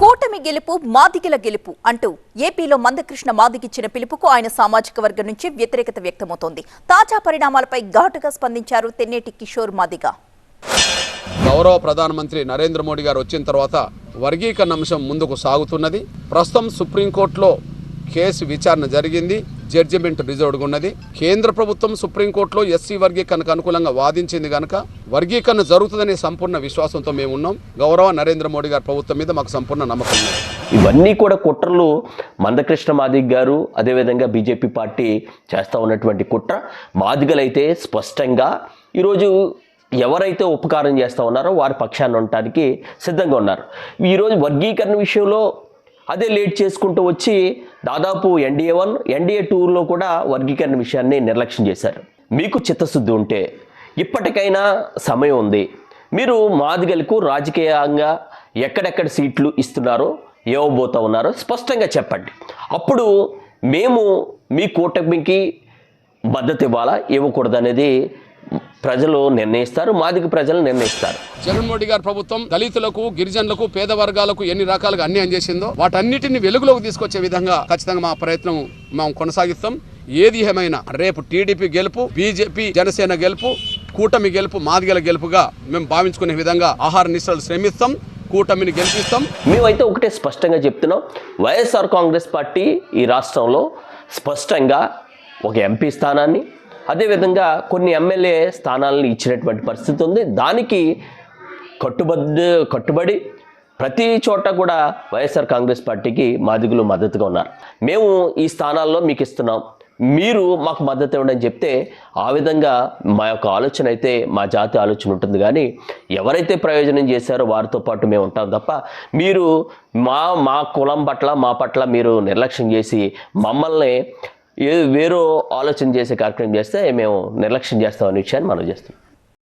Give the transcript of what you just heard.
కూటమి గెలుపు మాదిగల గెలుపు అంటూ ఏపీలో మందకృష్ణ మాదిగిచ్చిన పిలుపుకు ఆయన సామాజిక వర్గం నుంచి వ్యతిరేకత వ్యక్తమవుతోంది. తాజా పరిణామాలపై ఘాటుగా స్పందించారు తెన్నేటి కిషోర్ మాదిగ. గౌరవ ప్రధానమంత్రి నరేంద్ర మోడీ గారు వచ్చిన తర్వాత వర్గీకరణ అంశం ముందుకు సాగుతున్నది. ప్రస్తుతం సుప్రీంకోర్టులో కేసు విచారణ జరిగింది. జడ్జిమెంట్ రిజర్వ్డ్గా ఉన్నది. కేంద్ర ప్రభుత్వం సుప్రీంకోర్టులో ఎస్సీ వర్గీకరణకు అనుకూలంగా వాదించింది కనుక వర్గీకరణ జరుగుతుందనే సంపూర్ణ విశ్వాసంతో మేము ఉన్నాం. గౌరవ నరేంద్ర మోడీ గారి ప్రభుత్వం మీద మాకు సంపూర్ణ నమ్మకం ఉంది. ఇవన్నీ కూడా కుట్రలు మందకృష్ణ మాదిగ్ గారు అదేవిధంగా బీజేపీ పార్టీ చేస్తూ ఉన్నటువంటి కుట్ర. మాదిగలైతే స్పష్టంగా ఈరోజు ఎవరైతే ఉపకారం చేస్తూ ఉన్నారో వారి పక్షాన్ని ఉండటానికి సిద్ధంగా ఉన్నారు. ఈరోజు వర్గీకరణ విషయంలో అదే లేట్ చేసుకుంటూ వచ్చి దాదాపు ఎన్డీఏ వన్ ఎన్డీఏ టూలో కూడా వర్గీకరణ విషయాన్ని నిర్లక్ష్యం చేశారు. మీకు చిత్తశుద్ధి ఉంటే ఇప్పటికైనా సమయం ఉంది. మీరు మాదిగలకు రాజకీయంగా ఎక్కడెక్కడ సీట్లు ఇస్తున్నారో ఇవ్వబోతా ఉన్నారో స్పష్టంగా చెప్పండి. అప్పుడు మేము మీ కూటమికి మద్దతు ఇవ్వాలా ఇవ్వకూడదనేది ప్రజలు నిర్ణయిస్తారు మాదిగ ప్రజలు నిర్ణయిస్తారు. జగన్మోహన్ గారి ప్రభుత్వం దళితులకు గిరిజనులకు పేద వర్గాలకు ఎన్ని రకాలుగా అన్యాయం చేసిందో వాటన్నిటిని వెలుగులోకి తీసుకొచ్చే విధంగా ఖచ్చితంగా మా ప్రయత్నం మేము కొనసాగిస్తాం. ఏది ఏమైనా రేపు టీడీపీ గెలుపు బీజేపీ జనసేన గెలుపు కూటమి గెలుపు మాదిగల గెలుపుగా మేము భావించుకునే విధంగా ఆహార నిశ్చలు శ్రమిస్తాం కూటమిని గెలిపిస్తాం. మేమైతే ఒకటే స్పష్టంగా చెప్తున్నాం వైఎస్ఆర్ కాంగ్రెస్ పార్టీ ఈ రాష్ట్రంలో స్పష్టంగా ఒక ఎంపీ స్థానాన్ని అదేవిధంగా కొన్ని ఎమ్మెల్యే స్థానాలను ఇచ్చినటువంటి పరిస్థితి ఉంది. దానికి కట్టుబద్ద కట్టుబడి ప్రతి చోట కూడా వైఎస్ఆర్ కాంగ్రెస్ పార్టీకి మాదిగులు మద్దతుగా ఉన్నారు. మేము ఈ స్థానాల్లో మీకు ఇస్తున్నాం. మీరు మాకు మద్దతు ఇవ్వండి అని చెప్తే ఆ విధంగా మా యొక్క ఆలోచన అయితే మా జాతి ఆలోచన ఉంటుంది. కానీ ఎవరైతే ప్రయోజనం చేశారో వారితో పాటు మేము ఉంటాం తప్ప మీరు మా మా కులం పట్ల మా పట్ల మీరు నిర్లక్ష్యం చేసి మమ్మల్ని ఏ వేరో ఆలోచన చేసే కార్యక్రమం చేస్తే మేము నిర్లక్ష్యం చేస్తామని విషయాన్ని మనం చేస్తాం